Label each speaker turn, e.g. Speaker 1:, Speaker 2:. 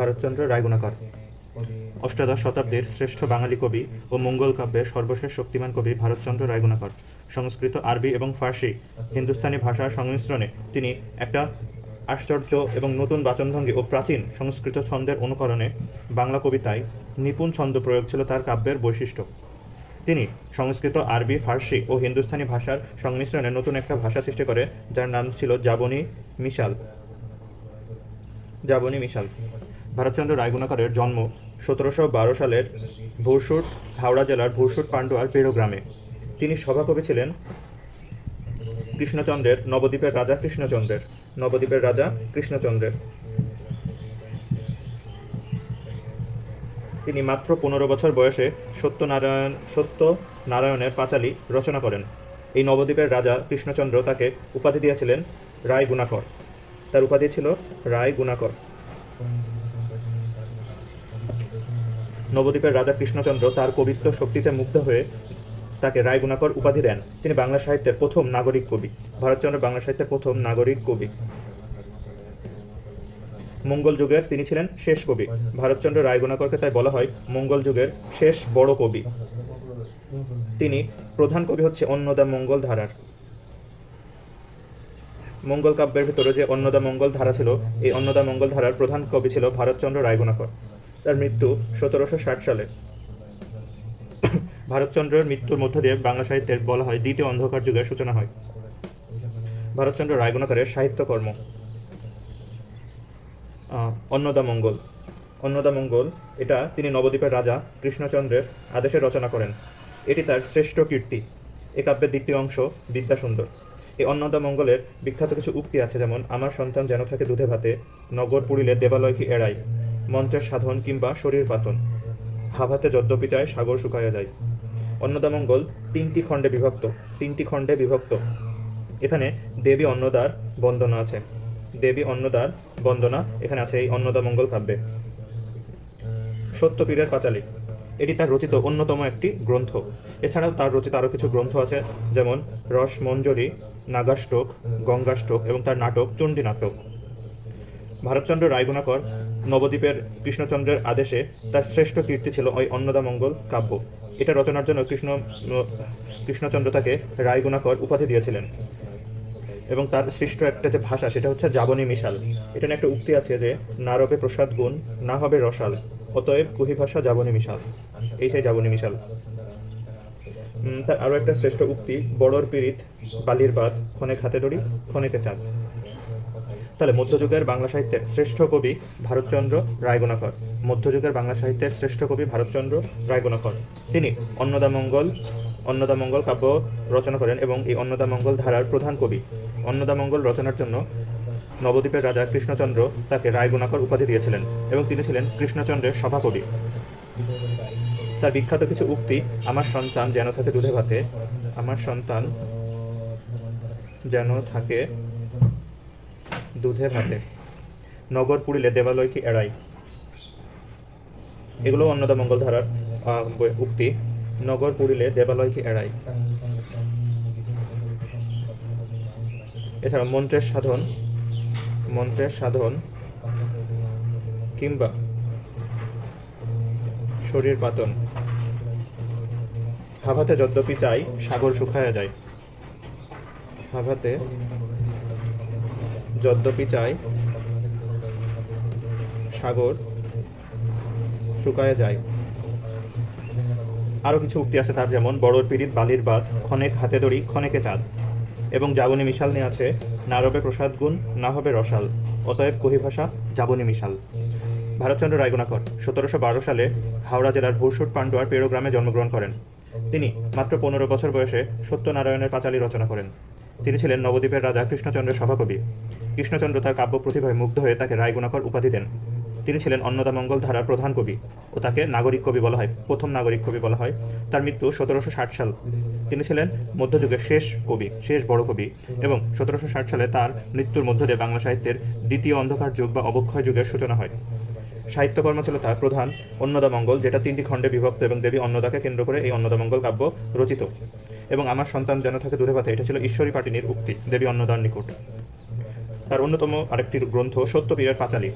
Speaker 1: ভারতচন্দ্র রায়গুণাকর। অষ্টাদশ শতাব্দীর শ্রেষ্ঠ বাঙালি কবি ও মঙ্গল কাব্যের সর্বশেষ শক্তিমান কবি ভারতচন্দ্র রায়গুণাকর। সংস্কৃত, আরবি এবং ফার্সি, হিন্দুস্তানি ভাষার সংমিশ্রণে তিনি একটা আশ্চর্য এবং নতুন বাচনভঙ্গি ও প্রাচীন সংস্কৃত ছন্দের অনুকরণে বাংলা কবিতায় নিপুণ ছন্দ প্রয়োগ ছিল তার কাব্যের বৈশিষ্ট্য। তিনি সংস্কৃত, আরবি, ফার্সি ও হিন্দুস্তানি ভাষার সংমিশ্রণে নতুন একটা ভাষা সৃষ্টি করে, যার নাম ছিল জাবনী মিশাল। জাবনী মিশাল। ভারতচন্দ্র রায়গুণাকরের জন্ম সতেরোশো বারো সালের ভুরসুট, হাওড়া জেলার ভুরসুট, পান্ডুয়ার পেরো গ্রামে। তিনি সভাকবি ছিলেন কৃষ্ণচন্দ্রের, নবদ্বীপের রাজা কৃষ্ণচন্দ্রের, নবদ্বীপের রাজা কৃষ্ণচন্দ্রের। তিনি মাত্র পনেরো বছর বয়সে সত্যনারায়ণ সত্য নারায়ণের পাঁচালী রচনা করেন। এই নবদ্বীপের রাজা কৃষ্ণচন্দ্র তাকে উপাধি দিয়েছিলেন রায় গুণাকর তার উপাধি ছিল রায় গুণাকর নবদ্বীপের রাজা কৃষ্ণচন্দ্র তার কবিত্ব শক্তিতে মুগ্ধ হয়ে তাকে রায় গুণাকর উপাধি দেন। তিনি বাংলা সাহিত্যের প্রথম নাগরিক কবি। ভারতচন্দ্র বাংলা সাহিত্যের প্রথম নাগরিক কবি। মঙ্গল যুগের তিনি ছিলেন শেষ কবি। ভারতচন্দ্র রায়গুণাকরকে তাই বলা হয় মঙ্গল যুগের শেষ বড় কবি। তিনি প্রধান কবি হচ্ছে অন্নদা মঙ্গল ধারার। মঙ্গল কাব্যের ভিতরে যে অন্নদা মঙ্গল ধারা ছিল, এই অন্নদা মঙ্গল ধারার প্রধান কবি ছিল ভারতচন্দ্র রায়গুণাকর। তার মৃত্যু সতেরোশো ষাট সালে। ভারতচন্দ্রের মৃত্যুর মধ্য দিয়ে বাংলা সাহিত্যের বলা হয় দ্বিতীয় অন্ধকার যুগের সূচনা হয়। ভারতচন্দ্র রায়গুণাকরের সাহিত্যকর্ম। অন্নদা মঙ্গল। অন্নদা মঙ্গল, এটা তিনি নবদ্বীপের রাজা কৃষ্ণচন্দ্রের আদেশে রচনা করেন। এটি তার শ্রেষ্ঠ কীর্তি। এ কাব্যের দ্বিতীয় অংশ বিদ্যাসুন্দর। এই অন্নদা মঙ্গলের বিখ্যাত কিছু উক্তি আছে, যেমন, আমার সন্তান যেন থাকে দুধে ভাতে, নগর পুরিলে দেবালয় কি এড়াই মন্ত্রের সাধন কিংবা শরীর পাতন। হাভাতে যদ্যপি চায় সাগর শুকাইয়া যায়। অন্নদামঙ্গল তিনটি খণ্ডে বিভক্ত, তিনটি খণ্ডে বিভক্ত। এখানে দেবী অন্নদার বন্দনা আছে। দেবী অন্নদার বন্দনা, এখানে আছে এই অন্নদামঙ্গল কাব্যে। সত্যপীরের পাঁচালী। এটি তার রচিত অন্যতম একটি গ্রন্থ। এছাড়াও তার রচিত আরও কিছু গ্রন্থ আছে, যেমন রসমঞ্জরি, নাগাষ্টক, গঙ্গাষ্টক এবং তার নাটক চণ্ডী নাটক ভারতচন্দ্র রায়গুণাকর নবদ্বীপের কৃষ্ণচন্দ্রের আদেশে তার শ্রেষ্ঠ কীর্তি ছিল ওই অন্নদামঙ্গল কাব্য। এটা রচনার জন্য কৃষ্ণ, কৃষ্ণচন্দ্র তাকে রায়গুণাকর উপাধি দিয়েছিলেন। এবং তার সৃষ্ট একটা যে ভাষা, সেটা হচ্ছে যাবনী মিশাল। এটা নিয়ে একটা উক্তি আছে যে, না রবে প্রসাদ গুণ, না হবে রসাল, অতএব কুহি ভাষা যাবনী মিশাল। এই সেই যাবনী মিশাল। তার আরও একটা শ্রেষ্ঠ উক্তি, বড়র পীড়িত, বালির বাদ ক্ষণে খাতে দড়ি ক্ষণেকে চাঁদ। তাহলে মধ্যযুগের বাংলা সাহিত্যের শ্রেষ্ঠ কবি ভারতচন্দ্র রায়গুণাকর মধ্যযুগের বাংলা সাহিত্যের শ্রেষ্ঠ কবি ভারতচন্দ্র রায়গুণাকর তিনি অন্নদামঙ্গল অন্নদামঙ্গল কাব্য রচনা করেন এবং এই অন্নদামঙ্গল ধারার প্রধান কবি। অন্নদামঙ্গল রচনার জন্য নবদ্বীপের রাজা কৃষ্ণচন্দ্র তাকে রায়গুণাকর উপাধি দিয়েছিলেন এবং তিনি ছিলেন কৃষ্ণচন্দ্রের সভাকবি। তার বিখ্যাত কিছু উক্তি, আমার সন্তান যেন থাকে দুধে ভাতে, আমার সন্তান যেন থাকে দুধে ভাতে। নগর পুরিলে দেবালয় কি এড়াই। এগুলো অন্নদা মঙ্গল ধারার উক্তি। নগর পুরিলে দেবালয় কি এড়াই। এছাড়া মন্ত্রের সাধন মন্ত্রের সাধন কিংবা শরীর পাতন। হাভাতে যদ্যপি চাই, সাগর শুকায়া যায়। হাভাতে যদ্যপি চাই, সাগর শুকায় যায়। আরও কিছু উক্তি আছে তার যেমন, বড়র পীড়িত বালির বাদ ক্ষণেক হাতে দড়ি, ক্ষণেকে চাঁদ। এবং যাবনী মিশাল নিয়ে আছে, না রবে প্রসাদ গুণ, না হবে রসাল। অতএব কহি ভাষা, যাবনী মিশাল। ভারতচন্দ্র রায়গুণাকর, সতেরোশো বারো সালে হাওড়া জেলার ভুরসুট পাণ্ডুয়ার পেরো গ্রামে জন্মগ্রহণ করেন। তিনি মাত্র পনেরো বছর বয়সে সত্যনারায়ণের পাঁচালী রচনা করেন। তিনি ছিলেন নবদ্বীপের রাজা কৃষ্ণচন্দ্রের সভাকবি। কৃষ্ণচন্দ্র তার কাব্য প্রতিভায় মুগ্ধ হয়ে তাকে রায়গুণাকর উপাধি দেন। তিনি ছিলেন অন্নদামঙ্গল ধারার প্রধান কবি ও তাকে নাগরিক কবি বলা হয়, প্রথম নাগরিক কবি বলা হয়। তার মৃত্যু সতেরোশো ষাট সাল। তিনি ছিলেন মধ্যযুগের শেষ কবি, শেষ বড় কবি এবং সতেরোশো ষাট সালে তার মৃত্যুর মধ্য দিয়ে বাংলা সাহিত্যের দ্বিতীয় অন্ধকার যুগ বা অবক্ষয় যুগের সূচনা হয়। সাহিত্যকর্ম ছিল তার প্রধান অন্নদামঙ্গল যেটা তিনটি খণ্ডে বিভক্ত এবং দেবী অন্নদাকে কেন্দ্র করে এই অন্নদামঙ্গল কাব্য রচিত। এবং আমার সন্তান যেন থাকে দূরে পাতে, এটা ছিল ঈশ্বরী পাটিনীর উক্তি, দেবী অন্নদার নিকট। তার অন্যতম আরেকটি গ্রন্থ সত্যপীরের পাঁচালী।